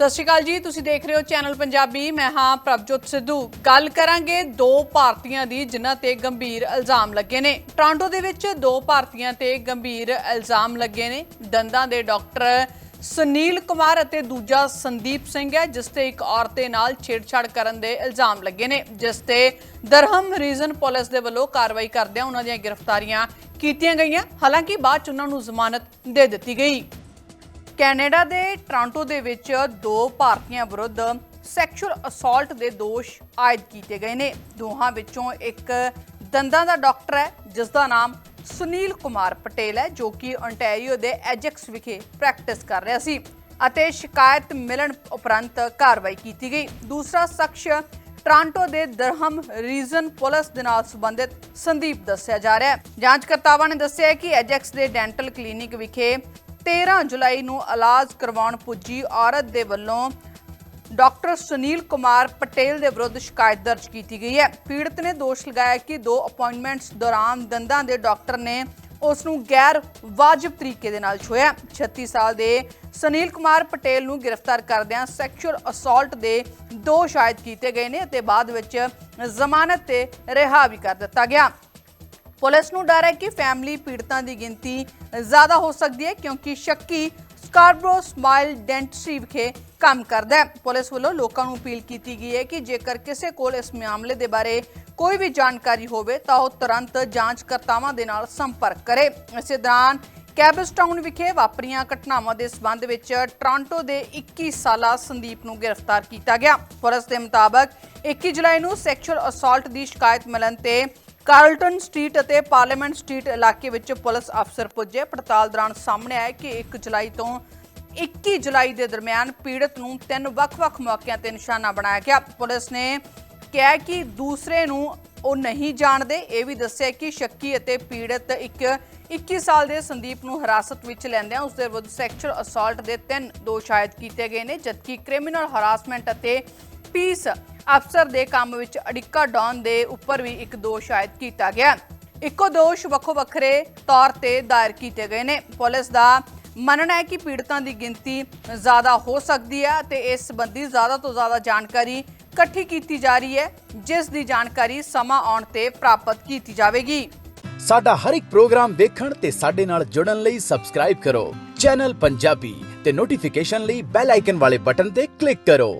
ਸਤਿ ਸ਼੍ਰੀ ਅਕਾਲ ਜੀ, ਤੁਸੀਂ ਦੇਖ ਰਹੇ ਹੋ ਚੈਨਲ ਪੰਜਾਬੀ, ਮੈਂ ਹਾਂ ਪ੍ਰਭਜੋਤ ਸਿੱਧੂ। ਗੱਲ ਕਰਾਂਗੇ ਦੋ ਭਾਰਤੀਆਂ ਦੀ, ਜਿਨ੍ਹਾਂ ਤੇ ਗੰਭੀਰ ਇਲਜ਼ਾਮ ਲੱਗੇ ਨੇ। ਟੋਰਾਂਟੋ ਦੇ ਵਿੱਚ ਦੋ ਭਾਰਤੀਆਂ ਤੇ ਗੰਭੀਰ ਇਲਜ਼ਾਮ ਲੱਗੇ ਨੇ। ਦੰਦਾਂ ਦੇ ਡਾਕਟਰ ਸੁਨੀਲ ਕੁਮਾਰ ਅਤੇ ਦੂਜਾ ਸੰਦੀਪ ਸਿੰਘ ਹੈ, ਜਿਸ ਤੇ ਇੱਕ ਔਰਤ ਦੇ ਨਾਲ ਛੇੜਛਾੜ ਕਰਨ ਦੇ ਇਲਜ਼ਾਮ ਲੱਗੇ ਨੇ। ਜਿਸ ਤੇ ਦਰਹਮ ਰੀਜਨ ਪੁਲਿਸ ਦੇ ਵੱਲੋਂ ਕਾਰਵਾਈ ਕਰਦਿਆਂ ਉਹਨਾਂ ਦੀਆਂ ਗ੍ਰਿਫਤਾਰੀਆਂ ਕੀਤੀਆਂ ਗਈਆਂ। ਹਾਲਾਂਕਿ ਬਾਅਦ ਚ ਉਹਨਾਂ ਨੂੰ ਜ਼ਮਾਨਤ ਦੇ ਦਿੱਤੀ ਗਈ। ਕੈਨੇਡਾ ਦੇ ਟੋਰਾਂਟੋ ਦੇ ਵਿੱਚ ਦੋ ਭਾਰਤੀਆਂ ਵਿਰੁੱਧ ਸੈਕਸ਼ੂਅਲ ਅਸਾਲਟ ਦੇ ਦੋਸ਼ ਆਇਦ ਕੀਤੇ ਗਏ ਨੇ। ਦੋਹਾਂ ਵਿੱਚੋਂ ਇੱਕ ਦੰਦਾਂ ਦਾ ਡਾਕਟਰ ਹੈ, ਜਿਸ ਦਾ ਨਾਮ ਸੁਨੀਲ ਕੁਮਾਰ ਪਟੇਲ ਹੈ, ਜੋ ਕਿ ontario ਦੇ ਐਜੈਕਸ ਵਿਖੇ ਪ੍ਰੈਕਟਿਸ ਕਰ ਰਿਹਾ ਸੀ ਅਤੇ ਸ਼ਿਕਾਇਤ ਮਿਲਣ ਉਪਰੰਤ ਕਾਰਵਾਈ ਕੀਤੀ ਗਈ। ਦੂਸਰਾ ਸ਼ਖਸ ਟ੍ਰਾਂਟੋ ਦੇ ਦਰਹਮ ਰੀਜਨ ਪੁਲਿਸ ਦੇ ਨਾਲ ਸੰਬੰਧਿਤ ਸੰਦੀਪ ਦੱਸਿਆ ਜਾ ਰਿਹਾ ਹੈ। ਜਾਂਚਕਰਤਾਵਾਂ ਨੇ ਦੱਸਿਆ ਕਿ ਐਜੈਕਸ ਦੇ ਡੈਂਟਲ ਕਲੀਨਿਕ ਵਿਖੇ 13 ਜੁਲਾਈ ਨੂੰ ਇਲਾਜ ਕਰਵਾਉਣ ਪੁੱਜੀ ਔਰਤ ਦੇ ਵੱਲੋਂ ਡਾਕਟਰ ਸੁਨੀਲ ਕੁਮਾਰ ਪਟੇਲ ਦੇ ਵਿਰੁੱਧ ਸ਼ਿਕਾਇਤ ਦਰਜ ਕੀਤੀ ਗਈ ਹੈ। ਪੀੜਤ ਨੇ ਦੋਸ਼ ਲਗਾਇਆ ਕਿ ਦੋ ਅਪਾਇੰਟਮੈਂਟਸ ਦੌਰਾਨ ਦੰਦਾਂ ਦੇ ਡਾਕਟਰ ਨੇ ਉਸ ਨੂੰ ਗੈਰ ਵਾਜਬ ਤਰੀਕੇ ਦੇ ਨਾਲ ਛੋਇਆ 36 ਸਾਲ ਦੇ ਸੁਨੀਲ ਕੁਮਾਰ ਪਟੇਲ ਨੂੰ ਗ੍ਰਿਫਤਾਰ ਕਰਦਿਆਂ ਸੈਕਸ਼ੂਅਲ ਅਸਾਲਟ ਦੇ ਦੋਸ਼ ਆਇਦ ਕੀਤੇ ਗਏ ਨੇ ਅਤੇ ਬਾਅਦ ਵਿੱਚ ਜ਼ਮਾਨਤ ਤੇ ਰਿਹਾ ਵੀ ਕਰ ਦਿੱਤਾ ਗਿਆ। ਪੁਲਿਸ ਨੂੰ ਡਰ ਹੈ ਕਿ ਫੈਮਿਲੀ ਪੀੜਤਾਂ ਦੀ ਗਿਣਤੀ ਜ਼ਿਆਦਾ ਹੋ ਸਕਦੀ ਹੈ ਕਿਉਂਕਿ ਸ਼ੱਕੀ ਸਕਾਰਬਰੋ ਸਮਾਈਲ ਡੈਂਟਸੀ ਵਿਖੇ ਕੰਮ ਕਰਦਾ ਹੈ। ਪੁਲਿਸ ਵੱਲੋਂ ਲੋਕਾਂ ਨੂੰ ਅਪੀਲ ਕੀਤੀ ਗਈ ਹੈ ਕਿ ਜੇਕਰ ਕਿਸੇ ਕੋਲ ਇਸ ਮਾਮਲੇ ਦੇ ਬਾਰੇ ਕੋਈ ਵੀ ਜਾਣਕਾਰੀ ਹੋਵੇ ਤਾਂ ਉਹ ਤੁਰੰਤ ਜਾਂਚਕਰਤਾਵਾਂ ਦੇ ਨਾਲ ਸੰਪਰਕ ਕਰੇ। ਇਸੇ ਦੌਰਾਨ ਕੈਬਸਟਾਊਨ ਵਿਖੇ ਵਾਪਰੀਆਂ ਘਟਨਾਵਾਂ ਦੇ ਸਬੰਧ ਵਿੱਚ ਟੋਰਾਂਟੋ ਦੇ 21 ਸਾਲਾ ਸੰਦੀਪ ਨੂੰ ਗ੍ਰਿਫਤਾਰ ਕੀਤਾ ਗਿਆ। ਪੁਲਿਸ ਦੇ ਮੁਤਾਬਕ 21 ਜੁਲਾਈ ਨੂੰ ਸੈਕਸ਼ੂਅਲ ਅਸਾਲਟ ਦੀ ਸ਼ਿਕਾਇਤ ਮਿਲਣ ਤੇ ਕਾਰਲਟਨ ਸਟਰੀਟ ਅਤੇ ਪਾਰਲੀਮੈਂਟ ਸਟਰੀਟ ਇਲਾਕੇ ਵਿੱਚ ਪੁਲਿਸ ਅਫਸਰ ਪੁੱਜੇ। ਪੜਤਾਲ ਦੌਰਾਨ ਸਾਹਮਣੇ ਆਇਆ ਕਿ 1 ਜੁਲਾਈ ਤੋਂ 21 ਜੁਲਾਈ ਦੇ ਦਰਮਿਆਨ ਪੀੜਤ ਨੂੰ ਤਿੰਨ ਵੱਖ-ਵੱਖ ਮੌਕਿਆਂ ਤੇ ਨਿਸ਼ਾਨਾ ਬਣਾਇਆ ਗਿਆ। ਪੁਲਿਸ ਨੇ ਕਿਹਾ ਕਿ ਦੂਸਰੇ ਨੂੰ ਉਹ ਨਹੀਂ ਜਾਣਦੇ। ਇਹ ਵੀ ਦੱਸਿਆ ਕਿ ਸ਼ੱਕੀ ਅਤੇ ਪੀੜਤ ਇੱਕ 21 ਸਾਲ ਦੇ ਸੰਦੀਪ ਨੂੰ ਹਿਰਾਸਤ ਵਿੱਚ ਲੈਂਦਿਆਂ ਉਸ ਦੇ ਵਿਰੁੱਧ ਸੈਕਸ਼ੂਅਲ ਅਸਾਲਟ ਦੇ ਤਿੰਨ ਦੋਸ਼ ਆਇਦ ਕੀਤੇ ਗਏ ਨੇ, ਜਦਕਿ ਕ੍ਰਿਮੀਨਲ ਹਰਾਸਮੈਂਟ ਅਤੇ ਪੀਸ ਅਫਸਰ ਦੇ ਕੰਮ ਵਿੱਚ ਅੜਿੱਕਾ ਡਾਉਨ ਦੇ ਉੱਪਰ ਵੀ ਇੱਕ ਦੋਸ਼ ਆਇਦ ਕੀਤਾ ਗਿਆ। ਇੱਕੋ ਦੋਸ਼ ਵੱਖੋ ਵੱਖਰੇ ਤੌਰ ਤੇ ਦਾਇਰ ਕੀਤੇ ਗਏ ਨੇ। ਪੁਲਿਸ ਦਾ ਮੰਨਣਾ ਹੈ ਕਿ ਪੀੜਤਾਂ ਦੀ ਗਿਣਤੀ ਜ਼ਿਆਦਾ ਹੋ ਸਕਦੀ ਹੈ ਤੇ ਇਸ ਸੰਬੰਧੀ ਜ਼ਿਆਦਾ ਤੋਂ ਜ਼ਿਆਦਾ ਜਾਣਕਾਰੀ ਇਕੱਠੀ ਕੀਤੀ ਜਾ ਰਹੀ ਹੈ, ਜਿਸ ਦੀ ਜਾਣਕਾਰੀ ਸਮਾਂ ਆਉਣ ਤੇ ਪ੍ਰਾਪਤ ਕੀਤੀ ਜਾਵੇਗੀ। ਸਾਡਾ ਹਰ ਇੱਕ ਪ੍ਰੋਗਰਾਮ ਦੇਖਣ ਤੇ ਸਾਡੇ ਨਾਲ ਜੁੜਨ ਲਈ ਸਬਸਕ੍ਰਾਈਬ ਕਰੋ। ਚੈਨਲ ਪੰਜਾਬੀ ਤੇ ਨੋਟੀਫਿਕੇਸ਼ਨ ਲਈ ਬੈਲ ਆਈਕਨ ਵਾਲੇ ਬਟਨ ਤੇ ਕਲਿੱਕ ਕਰੋ।